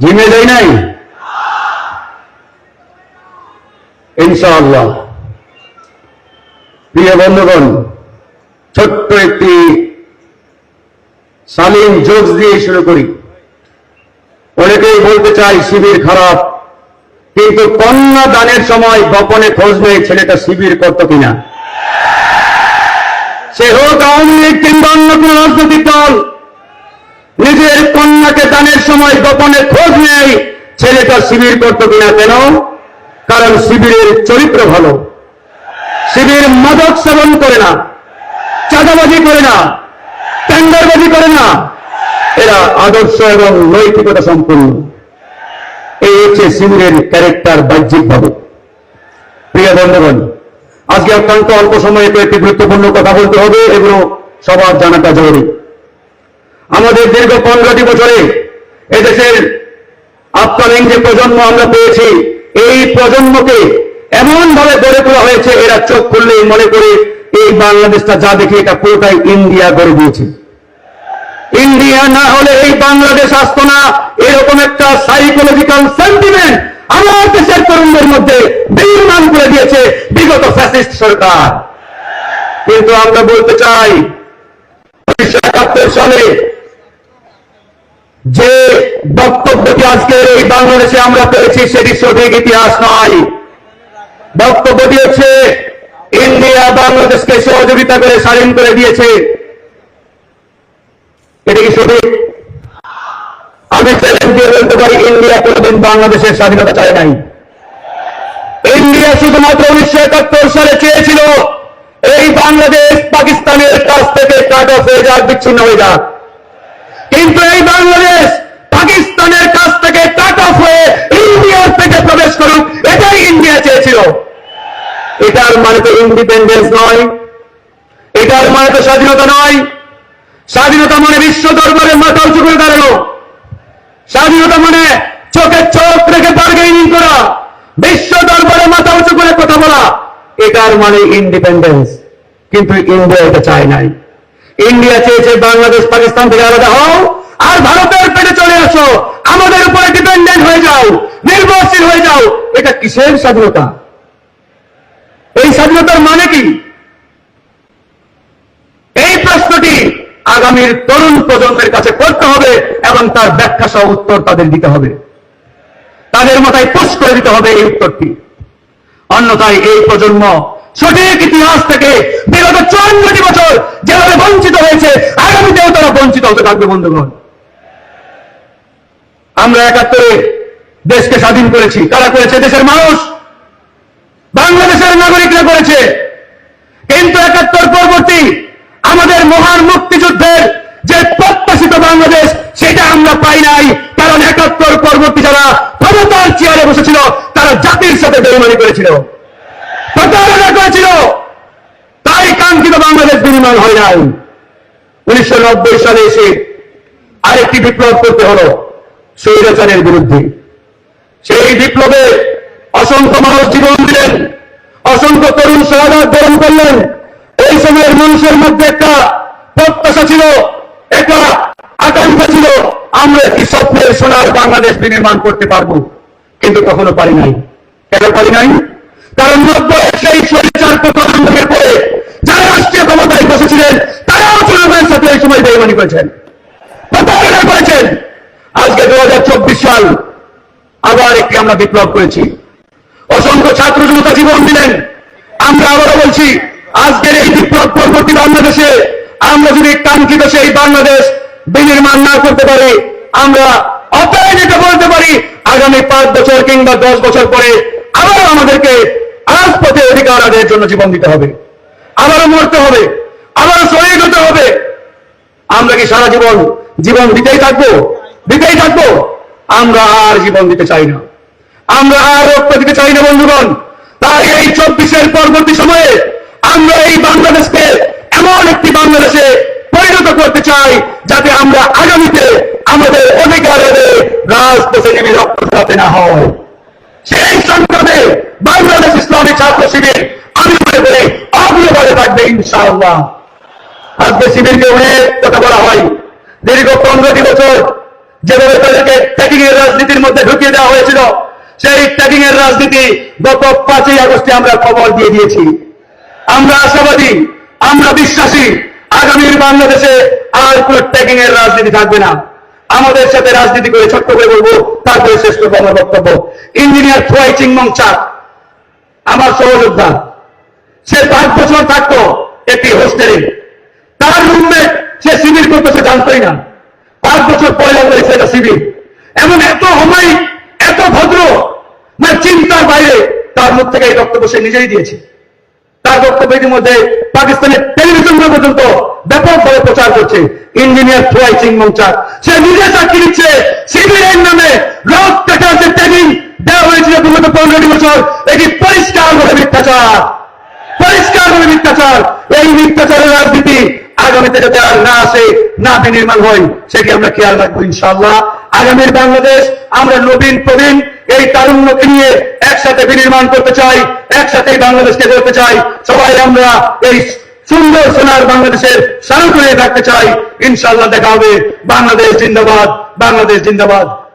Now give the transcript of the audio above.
ঝিমে দেয় নাই? ইনশাআল্লাহ। প্রিয় বন্ধুগণ, ছোট্ট একটি সালিম জোকস দিয়ে শুরু করি। অনেকেই বলতে চাই শিবির খারাপ। কিন্তু কন্যা দানের সময় গোপনে খোঁজ নেই ছেলেটা শিবির করত কিনা। সে হোক আওয়ামী লীগ কিংবা অন্য কোন রাজনৈতিক দল কন্যাকে দানের সময় গোপনে খোঁজ নেই। ছেলেটা শিবির করত কিনা কেন? কারণ শিবিরের চরিত্র ভালো। শিবির মাদক সেবন করে না। চাঁদাবাজি করে না। টেন্ডারবাজি করে না। এরা আদর্শ এবং নৈতিকতা সম্পূর্ণ এই হচ্ছে শিবিরের ক্যারেক্টার বাহ্যিকভাবে। প্রিয় বন্ধুগণ, আজকে অত্যন্ত অল্প সময়ে কয়েকটি গুরুত্বপূর্ণ কথা বলতে হবে। এগুলো সবার জানাটা জরুরি। আমাদের দীর্ঘ পনেরোটি বছরে এদেশের আপকামিং যে প্রজন্ম আমরা পেয়েছি। এই প্রজন্মকে এমন ভাবে গড়ে তোলা হয়েছে, এরা চোখ খুললেই মনে করে এই বাংলাদেশটা যা দেখে এটা পুরোটাই ইন্ডিয়া গড়ে দিয়েছে। ইন্ডিয়া না হলে এই বাংলাদেশ আসতো না, এরকম একটা সাইকোলজিক্যাল সেন্টিমেন্ট আমার দেশের তরুণদের মধ্যে নির্মাণ করে দিয়েছে বিগত ফ্যাসিস্ট সরকার। কিন্তু আমরা বলতে চাই, উনিশশো একাত্তর সালে যে বক্তব্যটি আজকের এই বাংলাদেশে আমরা পেয়েছি, সেটি সঠিক ইতিহাস নয়। বক্তব্যটি হচ্ছে, ইন্ডিয়া বাংলাদেশকে সহযোগিতা করে স্বাধীন করে দিয়েছে। এটা কি সঠিক? আমি চ্যালেঞ্জ দিয়ে বলতে পারি, ইন্ডিয়া কোনোদিন বাংলাদেশের স্বাধীনতা চায় নাই। ইন্ডিয়া শুধুমাত্র উনিশশো একাত্তর সালে চেয়েছিল, এই বাংলাদেশ পাকিস্তানের কাছ থেকে কাট অফ হয়ে যাক, বিচ্ছিন্ন হয়ে যাক। কিন্তু এই বাংলাদেশ পাকিস্তানের কাছ থেকে কাট অফ হয়ে ইন্ডিয়ার থেকে প্রবেশ করুক, এটাই ইন্ডিয়া চেয়েছিল। এটার মানে তো ইন্ডিপেন্ডেন্স নয়, এটার মানে তো স্বাধীনতা নয়। স্বাধীনতা মানে বিশ্ব দরবারে মাথা উঁচু করে দাঁড়ানো। স্বাধীনতা মানে চোখে চোখ রেখে বার্গেনিং করা, বিশ্ব দরবারে মাথা উঁচু করে কথা বলা, এটার মানে ইন্ডিপেন্ডেন্স কিন্তু ইন্ডিয়া এটা চায় নাই। ইন্ডিয়া চেয়েছে বাংলাদেশ, পাকিস্তান থেকে আলাদা হও, আর ভারতের পেটে চলে আসো। আমাদের উপরে ডিপেন্ডেন্ট হয়ে যাও, নির্ভরশীল হয়ে যাও। এটা কিসের স্বাধীনতা? এই স্বাধীনতার মানে কি? এই প্রশ্নটি আগামীর তরুণ প্রজন্মের কাছে করতে হবে এবং তার ব্যাখ্যা সহ উত্তর তাদের দিতে হবে। তাদের মাথায় পুশ করে দিতে হবে এই উত্তরটি। অন্যথায় এই প্রজন্ম সঠিক ইতিহাস থেকে বিগত চুয়ান্নটি বছর যেভাবে বঞ্চিত হয়েছে, আগামীতেও তারা বঞ্চিত হতে থাকবে, বন্ধুগণ। আমরা একাত্তরে দেশকে স্বাধীন করেছি। কারা করেছে? দেশের মানুষ। বাংলাদেশের নাগরিকরা করেছে। কিন্তু একাত্তর পরবর্তী আমাদের মহান মুক্তিযুদ্ধের যে প্রত্যাশিত বাংলাদেশ, সেটা আমরা পাই নাই। কারণ একাত্তর পরবর্তী যারা ক্ষমতার চেয়ারে বসেছিল, তারা জাতির সাথে বেইমানি করেছিল। প্রতারণা করেছিল। তাই কাঙ্ক্ষিত বাংলাদেশ বিনিময় হয় নাই। উনিশশো নব্বই সালে এসে আরেকটি বিপ্লব করতে হলো, স্বৈরাচারের বিরুদ্ধে। সেই বিপ্লবে অসংখ্য মানুষ জীবন দিলেন, অসংখ্য তরুণ শাহাদ বরণ করলেন। এই সময়ের মানুষের মধ্যে একটা প্রত্যাশা ছিল, একটা আকাঙ্ক্ষা ছিল, আমরা কি স্বপ্নের সোনার বাংলাদেশ বিনির্মাণ করতে পারব? কিন্তু কখনো পারি নাই। কেন পারি নাই? কারণ নব্বই সেই স্বৈরাচার প্রধানমন্ত্রীর পরে যারা রাষ্ট্রীয় ক্ষমতায় বসেছিলেন তারাও জনগণের সাথে এই সময় বেইমানি করেছেন। প্রতারণা করেছেন। আজকে দুই হাজার চব্বিশ সাল আবার একটি আমরা বিপ্লব করেছি। অসংখ্য ছাত্র জনতা জীবন দিলেন। আমরা আবারও বলছি, আজকের এই বিপ্লব পরবর্তী বাংলাদেশে আমরা যদি কাঙ্ক্ষিত সেই বাংলাদেশ বিনির্মাণ না করতে পারি, আমরা যেটা বলতে পারি, আগামী পাঁচ বছর কিংবা দশ বছর পরে আবারও আমাদেরকে রাজপথে অধিকার আদায়ের জন্য জীবন দিতে হবে। আবারও মরতে হবে। আবারও শহীদ হতে হবে। আমরা কি সারা জীবন জীবন দিতেই থাকব? দিতেই থাকব। আমরা আর জীবন দিতে চাই না। আমরা আর রক্ত দিতে চাই না, বন্ধুগণ। তাই এই চব্বিশের পরবর্তী সময়ে আমরা এই বাংলাদেশকে এমন একটি বাংলাদেশে পরিণত করতে চাই, যাতে আমরা আগামীতে আমাদের অধিকারের রাজপথে নেমে রক্ত না হয়। সেই সংগ্রামে বাংলাদেশ ইসলামী ছাত্র শিবির, আমি মনে করি অগ্রভাবে থাকবে ইনশাআল্লাহ। আজকে শিবিরকে অনেক কথা বলা হয়, দীর্ঘ পনেরোটি বছর যেভাবে তাদেরকে ট্যাগিং এর রাজনীতির মধ্যে ঢুকিয়ে দেওয়া হয়েছিল, সেই ট্যাগিং এর রাজনীতি গত পাঁচই আগস্টে আমরা খবর দিয়ে দিয়েছি। আমরা আশাবাদী, আমরা বিশ্বাসী, আগামীর বাংলাদেশে আর কোন ট্যাগিং এর রাজনীতি থাকবে না। আমাদের সাথে রাজনীতি করে ছোট্ট করে বলব, তারপরে শ্রেষ্ঠ করব বক্তব্য। ইঞ্জিনিয়ার থুয়াই চিংমং চাক আমার সহযোদ্ধা। সে পাঁচ বছর থাকতো একটি হোস্টেলে তার রুমমেট সে শিবির করতে, সে জানতোই না। পাঁচ বছর পরে জানতো সেটা শিবির এমন এত হমাই এত ভদ্র মানে চিন্তার বাইরে তার মুখ থেকে এই বক্তব্য সে নিজেই দিয়েছে। তার বক্তব্য ইতিমধ্যে পাকিস্তানের টেলিভিশন পর্যন্ত ব্যাপকভাবে প্রচার করছে। ইঞ্জিনিয়ার থুয়াই চিংমং চাক সে নিজে চাকরি দিচ্ছে শিবিরের নামে লক টাকার যে দেওয়া হয়েছিল বিগত পনেরোটি বছর, এটি মিথ্যাচার। মিথ্যাচার। এই মিথ্যাচারের রাজনীতি আগামীতে যাতে আর না আসে, না বিনির্মাণ হয়, সেটি আমরা খেয়াল রাখব ইনশাআল্লাহ। আগামীর বাংলাদেশ, আমরা নবীন প্রবীণ, এই তারুণ্যকে নিয়ে একসাথে বিনির্মাণ করতে চাই একসাথে বাংলাদেশকে করতে চাই। সবাই আমরা এই সুন্দর সোনার বাংলাদেশের সারু করে থাকতে চাই। ইনশাআল্লাহ দেখা হবে। বাংলাদেশ জিন্দাবাদ বাংলাদেশ জিন্দাবাদ।